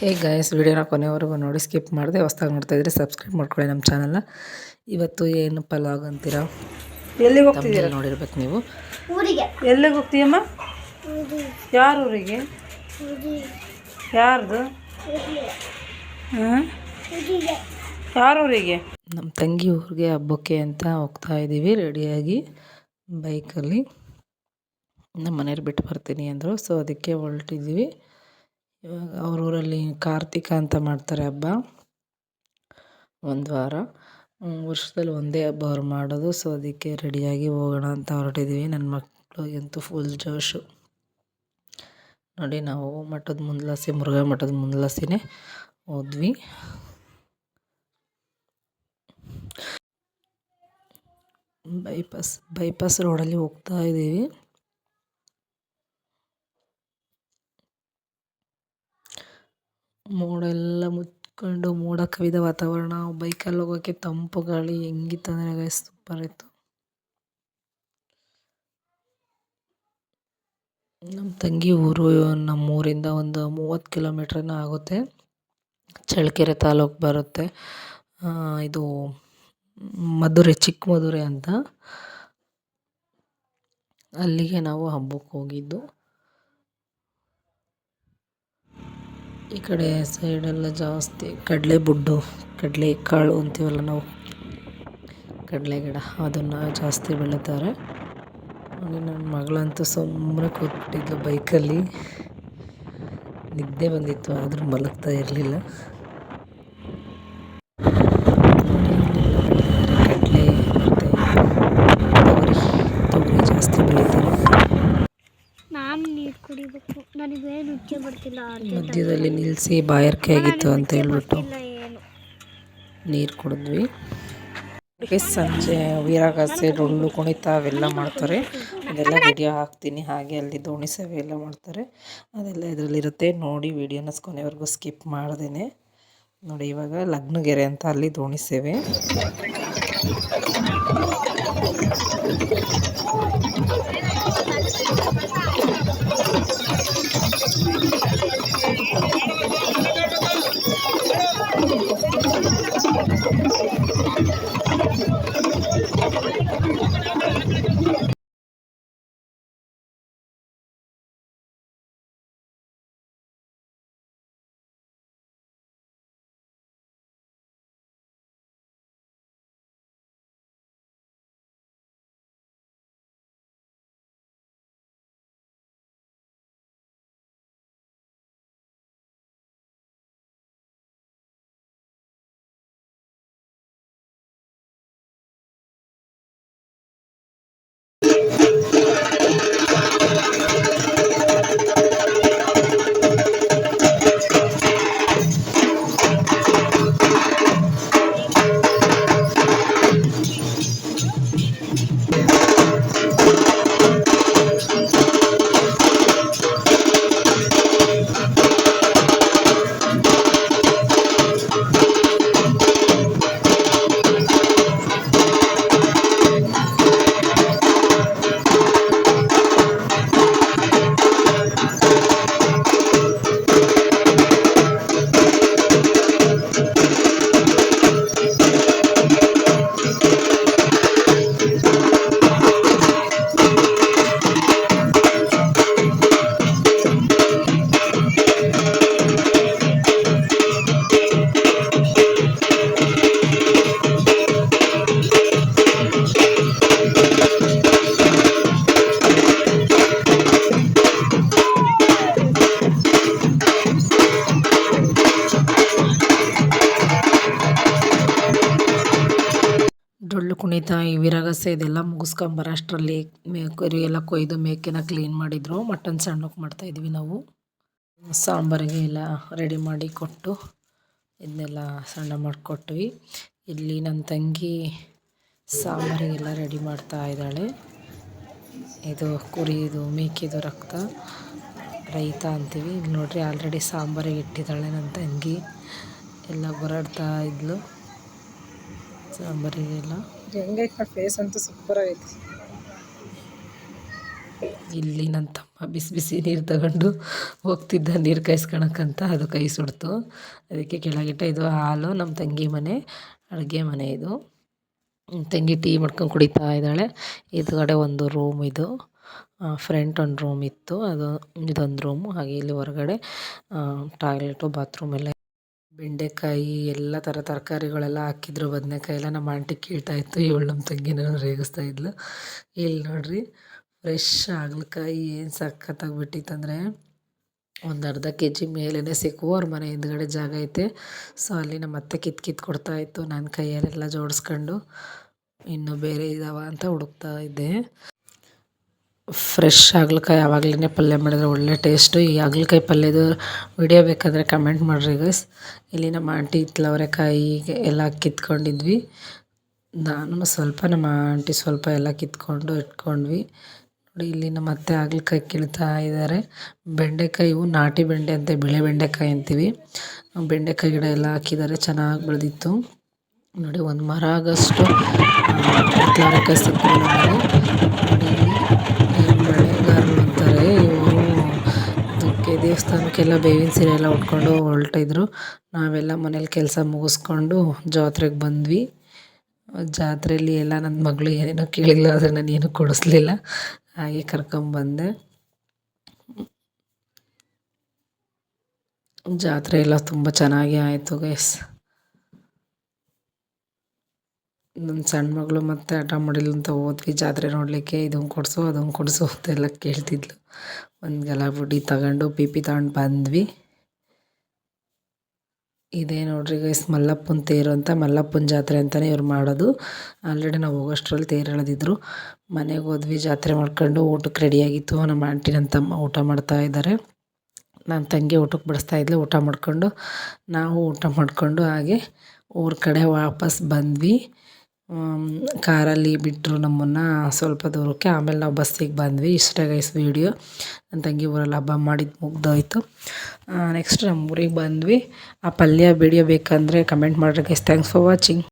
ಹೇ ಗಾಯಸ್ ವಿಡಿಯೋನ ಕೊನೆವರೆಗೂ ನೋಡಿ ಸ್ಕಿಪ್ ಮಾಡಿದೆ ಹೊಸ್ದಾಗಿ ನೋಡ್ತಾ ಇದ್ರೆ ಸಬ್ಸ್ಕ್ರೈಬ್ ಮಾಡ್ಕೊಳ್ಳಿ ನಮ್ಮ ಚಾನಲ್ನ ಇವತ್ತು ಏನು ಪಲಾವ್ ಅಂತೀರಾ? ಎಲ್ಲಿಗೆ ಹೋಗ್ತಿದ್ದೀರಾ? ನೋಡಿರ್ಬೇಕು ನೀವು. ಊರಿಗೆ. ಎಲ್ಲಿಗೆ ಹೋಗ್ತೀಯಮ್ಮ? ಯಾರ ಊರಿಗೆ? ಯಾರ್ದು? ಯಾರ ಊರಿಗೆ? ನಮ್ಮ ತಂಗಿ ಊರಿಗೆ ಹಬ್ಬಕ್ಕೆ ಅಂತ ಹೋಗ್ತಾ ಇದ್ದೀವಿ ರೆಡಿಯಾಗಿ ಬೈಕಲ್ಲಿ ನಮ್ಮ ಮನೇಲಿ ಬಿಟ್ಟು ಬರ್ತೀನಿ ಅಂದರು ಸೊ ಅದಕ್ಕೆ ಹೊರಟಿದ್ದೀವಿ ಇವಾಗ ಅವ್ರ ಊರಲ್ಲಿ ಕಾರ್ತಿಕ ಅಂತ ಮಾಡ್ತಾರೆ ಹಬ್ಬ. ಒಂದು ವಾರ. ವರ್ಷದಲ್ಲಿ ಒಂದೇ ಹಬ್ಬ ಅವ್ರು ಮಾಡೋದು. ಸೊ ಅದಕ್ಕೆ ರೆಡಿಯಾಗಿ ಹೋಗೋಣ ಅಂತ ಹೊರಟಿದ್ದೀವಿ ನನ್ನ ಮಕ್ಕಳಿಗಂತೂ ಫುಲ್ ಜೋಶು. ನೋಡಿ, ನಾವು ಮಠದ ಮುಂದ್ಲಾಸಿ, ಮುರುಘಾ ಮಠದ ಮುಂದ್ಲಾಸಿನೇ ಹೋದ್ವಿ. ಬೈಪಾಸ್ ಬೈಪಾಸ್ ರೋಡಲ್ಲಿ ಹೋಗ್ತಾ ಇದ್ದೀವಿ ಮೋಡ ಎಲ್ಲ ಮುಚ್ಕೊಂಡು ಮೋಡ ಕವಿದ ವಾತಾವರಣ, ಬೈಕಲ್ಲಿ ಹೋಗೋಕ್ಕೆ ತಂಪು ಗಾಳಿ, ಹೆಂಗಿತ್ತು ಗೈಸ್ ಸೂಪರ್ ಇತ್ತು. ನಮ್ಮ ತಂಗಿ ಊರು ನಮ್ಮ ಊರಿಂದ ಒಂದು ಮೂವತ್ತು ಕಿಲೋಮೀಟ್ರನ ಆಗುತ್ತೆ. ಚಳ್ಳಕೆರೆ ತಾಲೂಕು ಬರುತ್ತೆ. ಇದು ಮಧುರೆ, ಚಿಕ್ಕ ಮಧುರೆ ಅಂತ. ಅಲ್ಲಿಗೆ ನಾವು ಹಬ್ಬಕ್ಕೆ ಹೋಗಿದ್ದು. ಈ ಕಡೆ ಸೈಡೆಲ್ಲ ಜಾಸ್ತಿ ಕಡಲೆ ಬುಡ್ಡು, ಕಡಲೆ ಕಾಳು ಅಂತೀವಲ್ಲ ನಾವು. ಕಡಲೆ ಗಿಡ, ಅದನ್ನು ಜಾಸ್ತಿ ಬೆಳೀತಾರೆ. ನನ್ನ ಮಗಳಂತೂ ಸುಮ್ಮನೆ ಕೂತ್ಬಿಟ್ಟಿದ್ಲು ಬೈಕಲ್ಲಿ. ನಿದ್ದೆ ಬಂದಿತ್ತು, ಆದರೂ ಮಲಗ್ತಾ ಇರಲಿಲ್ಲ. ಮಧ್ಯದಲ್ಲಿ ನಿಲ್ಲಿಸಿ ಬಾಯಾರಿಕೆ ಆಗಿತ್ತು ಅಂತ ಹೇಳ್ಬಿಟ್ಟು ನೀರು ಕುಡಿದ್ವಿ. ಸಂಜೆ ವೀರಾಗಾಸೆ ಡೊಳ್ಳು ಕುಣಿತ ಅವೆಲ್ಲ ಮಾಡ್ತಾರೆ. ಅದೆಲ್ಲ ವಿಡಿಯೋ ಹಾಕ್ತೀನಿ. ಹಾಗೆ ಅಲ್ಲಿ ದೋಣಿ ಸೇವೆ ಎಲ್ಲ ಮಾಡ್ತಾರೆ. ಅದೆಲ್ಲ ಇದರಲ್ಲಿರುತ್ತೆ. ನೋಡಿ ವಿಡಿಯೋನ ಕೊನೆವರೆಗೂ ಸ್ಕಿಪ್ ಮಾಡ್ದೇನೆ. ನೋಡಿ ಇವಾಗ ಲಗ್ನಗೆರೆ ಅಂತ ಅಲ್ಲಿ ದೋಣಿ ಸೇವೆ Gracias. ಕುಣಿತ ಈ ವಿರಗಸೆ ಇದೆಲ್ಲ ಮುಗಿಸ್ಕೊಂಬರೋಷ್ಟರಲ್ಲಿ ಮೇ, ಕರಿ ಎಲ್ಲ ಕೊಯ್ದು ಮೇಕೆನ ಕ್ಲೀನ್ ಮಾಡಿದ್ರು. ಮಟನ್ ಸಣ್ಣಕ್ಕೆ ಮಾಡ್ತಾಯಿದ್ವಿ ನಾವು. ಸಾಂಬಾರಿಗೆ ಎಲ್ಲ ರೆಡಿ ಮಾಡಿ ಕೊಟ್ಟು ಇದನ್ನೆಲ್ಲ ಸಣ್ಣ ಮಾಡಿಕೊಟ್ವಿ. ಇಲ್ಲಿ ನನ್ನ ತಂಗಿ ಸಾಂಬಾರಿಗೆಲ್ಲ ರೆಡಿ ಮಾಡ್ತಾ ಇದ್ದಾಳೆ. ಇದು ಕುರಿದು, ಮೇಕೆದು ರಕ್ತ, ರೈತ ಅಂತೀವಿ. ಇಲ್ಲಿ ನೋಡ್ರಿ ಆಲ್ರೆಡಿ ಸಾಂಬಾರಿಗೆ ಇಟ್ಟಿದ್ದಾಳೆ ನನ್ನ ತಂಗಿ. ಎಲ್ಲ ಬರಾಡ್ತಾ ಇದ್ಲು. ಸಾಂಬಾರಿಗೆಲ್ಲ ಹೆಂಗೈತೆ ಫೇಸ್ ಅಂತೂ ಸೂಪರ್ ಆಗೈತಿ. ಇಲ್ಲಿ ನನ್ನ ತಮ್ಮ ಬಿಸಿ ಬಿಸಿ ನೀರು ತಗೊಂಡು ಹೋಗ್ತಿದ್ದ ನೀರು ಕಾಯಿಸ್ಕೊಳಕ್ಕಂತ ಅದು ಕೈ ಸುಡ್ತು. ಅದಕ್ಕೆ ಕೆಳಗಿಟ್ಟ ಇದು ಹಾಲು ನಮ್ಮ ತಂಗಿ ಮನೆ ಅಡುಗೆ ಮನೆ ಇದು. ತಂಗಿ ಟೀ ಮಾಡ್ಕೊಂಡು ಕುಡಿತಾ ಇದ್ದಾಳೆ. ಎದುರುಗಡೆ ಒಂದು ರೂಮ್ ಇದು. ಫ್ರಂಟ್ ಒಂದು ರೂಮ್ ಇತ್ತು. ಅದು ಇದೊಂದು ರೂಮು ಹಾಗೆ ಇಲ್ಲಿ ಹೊರಗಡೆ ಟಾಯ್ಲೆಟು ಬಾತ್ರೂಮ್ ಎಲ್ಲ ಬೆಂಡೆಕಾಯಿ ಎಲ್ಲ ಥರ ತರಕಾರಿಗಳೆಲ್ಲ ಹಾಕಿದ್ರು ಬದನೇಕಾಯಿ ಎಲ್ಲ ನಮ್ಮ ಆಂಟಿ ಕೀಳ್ತಾ ಇತ್ತು. ಇವಳು ನಮ್ಮ ತಂಗಿನ ರೇಗಿಸ್ತಾ ಇದ್ಲು. ಇಲ್ಲಿ ನೋಡ್ರಿ ಫ್ರೆಶ್ ಹಾಗಲಕಾಯಿ ಏನು ಸಕ್ಕತ್ತಾಗಿ ಬಿಟ್ಟಿತ್ತಂದರೆ ಒಂದು ಅರ್ಧ ಕೆ ಜಿ ಮೇಲೇ ಸಿಕ್ಕು. ಅವ್ರ ಮನೆ ಹಿಂದ್ಗಡೆ ಜಾಗ ಐತೆ. ಸೊ ಅಲ್ಲಿ ನಮ್ಮ ಅತ್ತೆ ಕಿತ್ ಕಿತ್ ಕೊಡ್ತಾ ಇತ್ತು. ನನ್ನ ಕೈಯಲ್ಲೆಲ್ಲ ಜೋಡಿಸ್ಕೊಂಡು, ಇನ್ನು ಬೇರೆ ಇದಾವ ಅಂತ ಹುಡುಕ್ತಾ ಇದ್ದೆ. ಫ್ರೆಶ್ ಹಾಗಲಕಾಯಿ ಆವಾಗಲೇ ಪಲ್ಯ ಮಾಡಿದ್ರೆ ಒಳ್ಳೆ ಟೇಸ್ಟು ಈ ಹಾಗಲಕಾಯಿ ಪಲ್ಯದು ವಿಡಿಯೋ ಬೇಕಾದರೆ ಕಮೆಂಟ್ ಮಾಡಿರಿ ಗೈಸ್ ಇಲ್ಲಿ ನಮ್ಮ ಆಂಟಿ ಇತ್ಲವರೆಕಾಯಿ ಎಲ್ಲ ಕಿತ್ಕೊಂಡಿದ್ವಿ. ನಾನು ಸ್ವಲ್ಪ ನಮ್ಮ ಆಂಟಿ ಸ್ವಲ್ಪ ಎಲ್ಲ ಕಿತ್ಕೊಂಡು ಇಟ್ಕೊಂಡ್ವಿ. ನೋಡಿ, ಇಲ್ಲಿ ನಮ್ಮ ಅತ್ತೆ ಹಾಗಲಕಾಯಿ ಕೀಳ್ತಾ ಇದ್ದಾರೆ ಬೆಂಡೆಕಾಯಿ ಇವು ನಾಟಿ ಬೆಂಡೆ ಅಂತೆ, ಬಿಳೆ ಬೆಂಡೆಕಾಯಿ ಅಂತೀವಿ. ಬೆಂಡೆಕಾಯಿ ಗಿಡ ಎಲ್ಲ ಹಾಕಿದ್ದಾರೆ ಚೆನ್ನಾಗಿ ಬೆಳೆದಿತ್ತು. ನೋಡಿ, ಒಂದು ಮರ ಆಗಷ್ಟು ಸಿಕ್ಕಿದೆ ನೋಡಿ ದೇವಸ್ಥಾನಕ್ಕೆಲ್ಲ ಬೇವಿನ ಸೀರೆ ಎಲ್ಲ ಉಟ್ಕೊಂಡು ಹೊರಟಿದ್ರು. ನಾವೆಲ್ಲ ಮನೇಲಿ ಕೆಲಸ ಮುಗಿಸ್ಕೊಂಡು ಜಾತ್ರೆಗೆ ಬಂದ್ವಿ. ಜಾತ್ರೆಯಲ್ಲಿ ಎಲ್ಲ ನನ್ನ ಮಗಳು ಏನೇನೋ ಕೇಳಿಲ್ಲ ಆದರೆ ನಾನು ಏನೂ ಕೊಡಿಸ್ಲಿಲ್ಲ. ಹಾಗೆ ಕರ್ಕೊಂಬಂದೆ ಜಾತ್ರೆ ಎಲ್ಲ ತುಂಬ ಚೆನ್ನಾಗಿ ಆಯಿತು ಗೈಸ್ ನನ್ನ ಸಣ್ಣ ಮಗಳು ಮತ್ತೆ ಆಟ ಮಾಡಿಲ್ಲ ಅಂತ ಹೋದ್ವಿ ಜಾತ್ರೆ ನೋಡಲಿಕ್ಕೆ ಇದನ್ನು ಕೊಡಿಸು ಅದನ್ನು ಕೊಡಿಸು ಅಂತೆಲ್ಲ ಕೇಳ್ತಿದ್ಲು. ಒಂದು ಗಲಾಬುಡಿ ತಗೊಂಡು ಪಿ ಪಿ ತಗೊಂಡು ಬಂದ್ವಿ. ಇದೇ ನೋಡ್ರಿ ಗೈಸ್ ಮಲ್ಲಪ್ಪನ ತೇರು ಅಂತ, ಮಲ್ಲಪ್ಪನ ಜಾತ್ರೆ ಅಂತಲೇ ಇವ್ರು ಮಾಡೋದು. ಆಲ್ರೆಡಿ ನಾವು ಹೋಗೋಷ್ಟ್ರಲ್ಲಿ ತೇರು ಎಳೆದಿದ್ರು ಮನೆಗೆ ಹೋದ್ವಿ, ಜಾತ್ರೆ ಮಾಡ್ಕೊಂಡು ಊಟಕ್ಕೆ ರೆಡಿಯಾಗಿತ್ತು ನಮ್ಮ ಆಂಟಿ ನನ್ನ ತಮ್ಮ ಊಟ ಮಾಡ್ತಾ ಇದ್ದಾರೆ ನನ್ನ ತಂಗಿ ಊಟಕ್ಕೆ ಬಡಿಸ್ತಾ ಇದ್ಲು, ಊಟ ಮಾಡಿಕೊಂಡು. ನಾವು ಊಟ ಮಾಡಿಕೊಂಡು ಹಾಗೆ ಊರ ಕಡೆ ವಾಪಸ್ ಬಂದ್ವಿ. ಕಾರಲ್ಲಿ ಬಿಟ್ಟರು ನಮ್ಮನ್ನು ಸ್ವಲ್ಪ ದೂರಕ್ಕೆ. ಆಮೇಲೆ ನಾವು ಬಸ್ಸಿಗೆ ಬಂದ್ವಿ. ಇಷ್ಟೇ ಗೈಸ್ ವೀಡಿಯೋ ನನ್ನ ತಂಗಿ ಊರಲ್ಲಿ ಹಬ್ಬ ಮಾಡಿದ್ದು ಮುಗ್ದೋಯ್ತು. ನೆಕ್ಸ್ಟ್ ನಮ್ಮ ಊರಿಗೆ ಬಂದ್ವಿ. ಆ ಪಲ್ಯ ವಿಡಿಯೋ ಬೇಕಂದರೆ ಕಮೆಂಟ್ ಮಾಡಿರಿ ಗೈಸ್ ಥ್ಯಾಂಕ್ಸ್ ಫಾರ್ ವಾಚಿಂಗ್